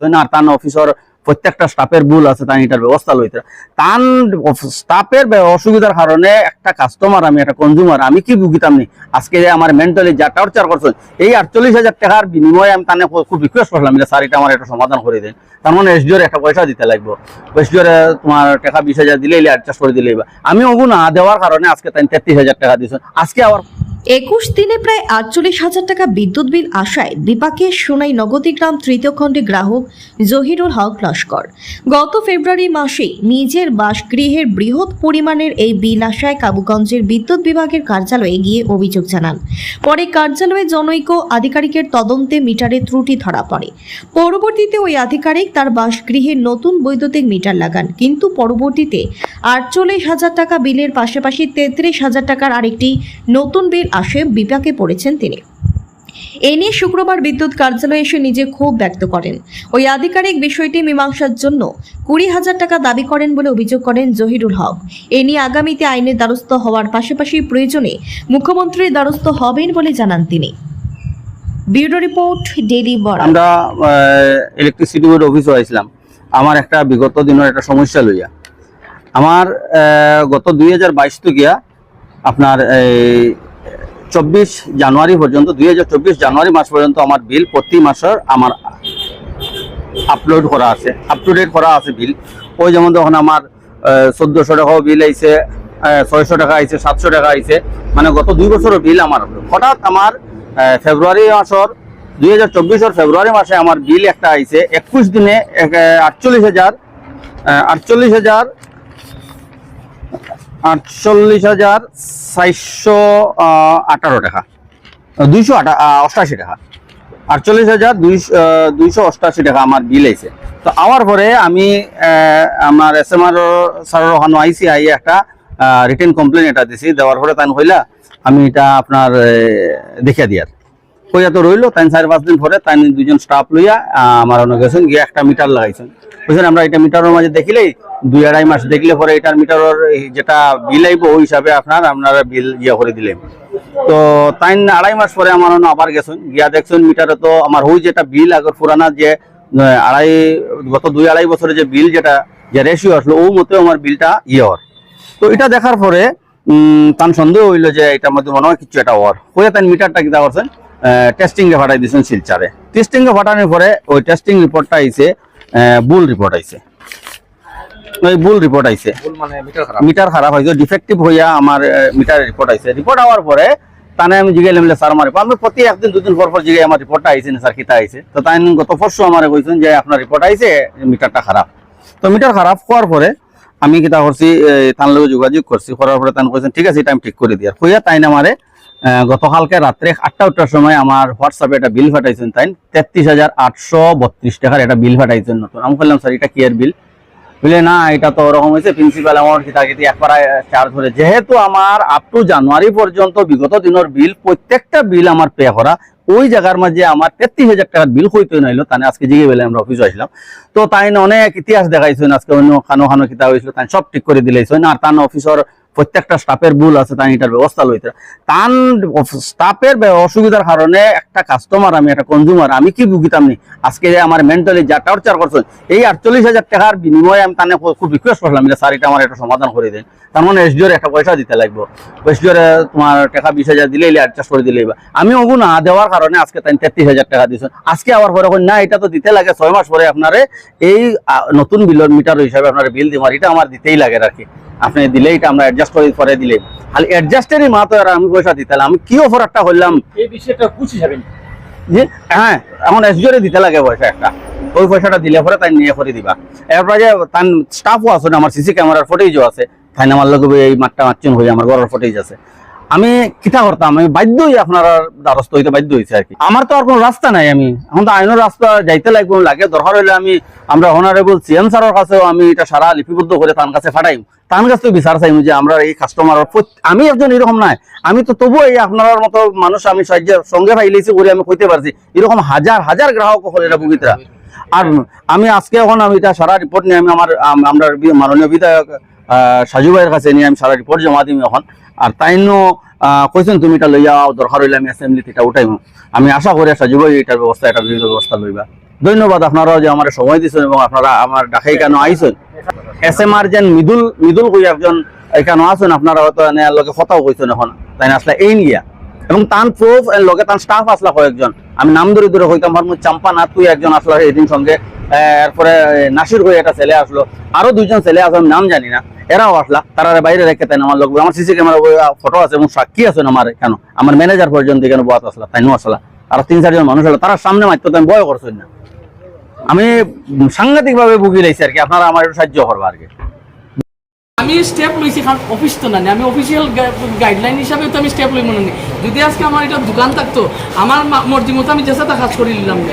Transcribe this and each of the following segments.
আর তার অফিসর প্রত্যেকটা স্টাফের ভুল আছে, তাই এটার ব্যবস্থা লইতে তান স্টাফের অসুবিধার কারণে একটা কাস্টমার আমি একটা কনজিউমার আমি কি ভুগিতাম নি? আজকে যে আমার মেন্টালি যা টর্চার করছেন এই আটচল্লিশ হাজার টাকার বিনিময়ে আমি তানে খুব রিকোয়েস্ট করলাম যে, স্যার, এটা আমার একটা সমাধান করে দেন। তার মানে এসডিওর একটা পয়সা দিতে লাগবে। এসডিওর তোমার টাকা বিশ হাজার দিলে অ্যাডজাস্ট করে দিলেই আমি ওগু না দেওয়ার কারণে আজকে তাই তেত্রিশ হাজার টাকা দিয়েছেন আজকে আবার একুশ দিনে প্রায় আটচল্লিশ হাজার টাকা বিদ্যুৎ বিল আসায় বিপাকে সোনাই নগদীগ্রাম তৃতীয় খণ্ডে গ্রাহক জহিরুল হক লস্কর। গত ফেব্রুয়ারি মাসে নিজের বাসগৃহের বৃহৎ পরিমাণের এই বিল আসায় কাবুগঞ্জের বিদ্যুৎ বিভাগের কার্যালয়ে গিয়ে অভিযোগ জানান। পরে কার্যালয়ে জনৈক আধিকারিকের তদন্তে মিটারে ত্রুটি ধরা পড়ে। পরবর্তীতে ওই আধিকারিক তার বাসগৃহে নতুন বৈদ্যুতিক মিটার লাগান, কিন্তু পরবর্তীতে আটচল্লিশ হাজার টাকা বিলের পাশাপাশি তেত্রিশ হাজার টাকার আরেকটি নতুন বিল আসে বিপাকে পড়েছেন তিনি। এ নিয়ে শুক্রবার বিদ্যুৎ কার্যালয়ে এসে নিজে ক্ষোভ ব্যক্ত করেন। ওই আধিকারিক বিষয়টি মীমাংসার জন্য কুড়ি হাজার টাকা দাবি করেন বলে অভিযোগ করেন জহিরুল হক। এ নিয়ে আগামীতে আইনের দ্বারস্থ হওয়ার পাশাপাশি প্রয়োজনে মুখ্যমন্ত্রীর দ্বারস্থ হবেন বলে জানান তিনি। ব্যুরো রিপোর্ট ডেলি বড় আমরা ইলেকট্রিসিটি বোর্ড অফিসে আইছিলাম। আমার একটা বিগত দিনের একটা সমস্যা লইয়া। আমার গত দুই হাজার বাইশ গিয়া আপনার চব্বিশ জানুয়ারি পর্যন্ত, দুই হাজার চব্বিশ জানুয়ারি মাস পর্যন্ত আমার বিল প্রতি মাসের আমার আপলোড করা আছে আপ টু ডেট করা আছে বিল। ওই যেমন তখন আমার চোদ্দোশো টাকাও বিল আইছে ছয়শো টাকা আইছে, সাতশো টাকা আইছে মানে গত দুই বছরের বিল আমার। হঠাৎ আমার ফেব্রুয়ারি মাসের, দুই হাজার চব্বিশের ফেব্রুয়ারি মাসে আমার বিল একটা আইছে, একুশ দিনে আটচল্লিশ হাজার আটচল্লিশ হাজার আটচল্লিশ হাজার চারশো আঠারো টাকা। দুইশো অষ্টাশি টাকা। আটচল্লিশ হাজার দুইশো অষ্টাশি টাকা আমার বিল আইছে তো আওয়ার পরে আমি আমার এস এম আর স্যারের ওখানে আইসি আই একটা রিটেন কমপ্লেন এটা দিছি। দেওয়ার পরে তাই হইলা আমি এটা আপনার দেখিয়া দিয়ার কইয়া তো রইল তাই চার পাঁচ দিন পরে তাই দুজন স্টাফ লইয়া আমার অন্য গেছেন, গিয়ে একটা মিটার লাগাইছেন। বুঝছেন, আমরা এটা মিটারের মাঝে দেখিলেই দুই আড়াই মাস দেখলে পরে এটার মিটারের যেটা বিল আইব, ওই হিসাবে আপনার আপনারা বিল ইয়া করে দিলেন। তো তাই আড়াই মাস পরে আমার আবার গেছেন। গিয়া দেখছেন মিটারে তো আমার ওই যেটা বিল আগর পুরানা যে আড়াই, গত দুই আড়াই বছরে যে বিল যেটা, যে রেশিও আসলো, ও মতে আমার বিলটা ইয়ে হওয়ার। তো এটা দেখার পরে তার সন্দেহ হইল যে এটার মধ্যে মনে হয় কিছু একটা ওর হয়ে তাই মিটারটা কিতা করছেন টেস্টিংয়ে ফাটাই দিয়েছেন শিলচারে। টেস্টিং এ ফাটানোর পরে ওই টেস্টিং রিপোর্টটা আইছে বুল রিপোর্ট আইছে। ওই বুল রিপোর্ট আইছে। মানে মিটার খারাপ। মিটার খারাপ হয়েছে ডিফেক্টিভ হইয়া আমার মিটার রিপোর্ট আইছে। রিপোর্ট হওয়ার পরে তানে আমি জিগাইলাম স্যার আমার আমি প্রতি একদিন দুদিন পর পর জিগাই আমার রিপোর্টটা আইছে না স্যার কিতা আইছে। তো তাই গত পরশু আমার কইছেন যে আপনার রিপোর্ট আইছে মিটারটা খারাপ। তো মিটার খারাপ হওয়ার পরে আমি কিতা করছি তার লগে যোগাযোগ করছি। করার পরে তাই কইছেন ঠিক আছে এটা আমি ঠিক করে দিয়ার হইয়া তাই আমারে আহ, গতকালকে রাত্রে আটটা উঠার সময় আমার হোয়াটসঅ্যাপে একটা বিল ফাটাইছেন তাই তেত্রিশ হাজার আটশো বত্রিশ টাকার একটা বিল ফাটাইছেন নতুন। আমি বললাম, স্যার, এটা কি এর বিল বুঝলে না, এটা তো ওরকম হয়েছে। প্রিন্সিপাল কিতা কিতি একবার চার্জ ধরে। যেহেতু আমার আপ টু জানুয়ারি পর্যন্ত বিগত দিনের বিল প্রত্যেকটা বিল আমার পে করা, ওই জায়গার মাঝে আমার তেত্রিশ হাজার টাকার বিল হইতে নাইলো। তাই আজকে জিগে বেলে আমরা অফিসে আসলাম। তো তাই অনেক ইতিহাস দেখাইছেন, আজকে অন্য খানো খানো কিতা হয়েছিল তাই সব ঠিক করে দিলেছেন আর তার অফিসর প্রত্যেকটা স্টাফের ভুল আছে, তাই এটার ব্যবস্থা লইতে তান স্টাফের অসুবিধার কারণে একটা কাস্টমার আমি একটা কনজিউমার আমি কি ভুগিতাম নি? আজকে যে আমার মেন্টালি যা টর্চার করছেন, এই আটচল্লিশ হাজার টাকার বিনিময়ে আমি তানে খুব রিকোয়েস্ট করলাম যে, স্যার, এটা আমার একটা সমাধান করে দেন। তার মানে এসডিওর একটা পয়সা দিতে লাগবে। এসডিওর তোমার টাকা বিশ হাজার দিলেই অ্যাডজাস্ট করে দিলেই বা আমি ওগু না দেওয়ার কারণে আজকে তাই তেত্রিশ হাজার টাকা দিয়েছেন। আজকে আবার পরে না, এটা তো দিতে লাগে, ছয় মাস পরে আপনারে এই নতুন বিলের মিটার হিসাবে আপনার বিল দিমার, এটা আমার দিতেই লাগে আর কি। আপনি দিলে এটা আমরা অ্যাডজাস্ট করে পরে দিলে। খালি অ্যাডজাস্টেরই মা তো আর আমি পয়সা দিতে লাগে। আমি কি অফার একটা হইলাম? এই বিষয়টা বুঝি যাবেন যে হ্যাঁ এখন এসডিওরে দিতে লাগে পয়সা একটা। ওই পয়সাটা দিলে পরে তাই নিয়ে করে দিবা। এরপরে যে তার স্টাফও আছে না, আমার সিসি ক্যামেরার ফুটেজও আছে। তাই না আমার লগে এই মাঠটা মারচুন হয়ে আমার ঘরের ফুটেজ আছে। আমি কিতা করতাম? আমি বাধ্যই আপনার দ্বারস্থ হইতে বাধ্য হয়েছে আর কি। আমার তো আর কোনো রাস্তা নাই আমি। এখন তো আইনের রাস্তা যাইতে লাগবে, লাগে দরকার হইলে আমি, আমরা অনারেবল সিএম স্যারের কাছেও আমি এটা সারা লিপিবদ্ধ করে তার কাছে ফাটাই তার কাছে তো বিচার চাইমু যে আমরা এই কাস্টমার আমি একজন এরকম নাই। আমি তো তবুও এই আপনার মতো মানুষ আমি সাহায্যের সঙ্গে ফাইলেছি করে আমি কইতে পারছি। এরকম হাজার হাজার গ্রাহক হল এটা ভুগিতরা আর আমি আজকে এখন আমি এটা সারা রিপোর্ট নিয়ে আমি আমার আমরা মাননীয় বিধায়ক সাজু ভাইয়ের কাছে নিয়ে আমি সারা রিপোর্ট জমা দিম এখন আর তাইনো কইছেন তুমি এটা লইয়া দরকার হইলে আমি অ্যাসেম্বলিতে এটা উঠাইম। আমি আশা করি সাজু ভাই এটার ব্যবস্থা, এটার বিভিন্ন ব্যবস্থা লইবা। ধন্যবাদ আপনারাও যে আমার সময় দিচ্ছেন এবং আপনারা আমার ডাকে কেন আইছেন। এস এম আর যেন মিদুল মিদুল কই একজন এখানে আছেন, আপনারা হয়তো এনে লগে কথাও কইছেন এখন। তাই আসলে এই নিয়া। এবং তান প্রুফ লগে তান স্টাফ আসলা কয়েকজন। আমি নাম ধরে ধরে হইতাম আমার চাম্পা না, তুই একজন আসলা এদিন সঙ্গে। এরপরে নাসির হয়ে একটা ছেলে আসলো। আরও দুইজন ছেলে আছে, আমি নাম জানি না। এরাও আসলা, তারা বাইরে রেখে তাই আমার লোক আমার সিসি ক্যামেরা ফটো আছে এবং সাক্ষী আছেন আমার কেন? আমার ম্যানেজার পর্যন্ত কেন বয়াত আসলা তাইনও আসলা। আর তিন, চারজন মানুষ হলো তারা সামনে মারতো আমি ভয় করছেন না। আমি সাংঘাতিক ভাবে ভুগি লাইছি আর কি, আপনারা আমার একটু সাহায্য করব আর কি। আমি স্টেপ লইছি কারণ অফিস তো না আমি অফিসিয়াল গাইডলাইন হিসাবে তো আমি স্টেপ লই মনে নেই যদি আজকে আমার এটা দোকান থাকতো আমার মা- মর্জি মতো আমি যেসাটা কাজ করে নিলাম না।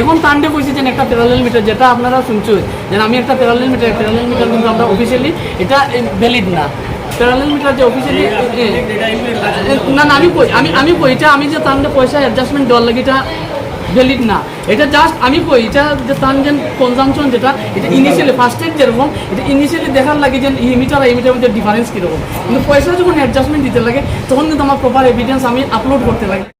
এখন তান্ডে কইছে যে একটা প্যারালেল মিটার যেটা আপনারা শুনছো যে আমি একটা প্যারালেল মিটার প্যারালেল মিটার কিন্তু আমরা অফিসিয়ালি এটা ভ্যালিড না। প্যারালেল মিটার যে অফিসিয়ালি না না আমি কই আমি আমি কই এটা আমি যে তান্ডে পয়সা অ্যাডজাস্টমেন্ট দেওয়ার লাগে এটা ভ্যালিড না। এটা জাস্ট আমি কই, এটা যে ট্রানজেন্ট কনজামশন যেটা, এটা ইনিশিয়ালি ফার্স্ট টাইম যেরকম, এটা ইনিশিয়ালি দেখার লাগে যে ইমিটার মিটার আর এই মিটার মধ্যে ডিফারেন্স কীরকম। কিন্তু পয়সা যখন অ্যাডজাস্টমেন্ট দিতে লাগে, তখন কিন্তু আমার প্রপার এভিডেন্স আমি আপলোড করতে লাগে।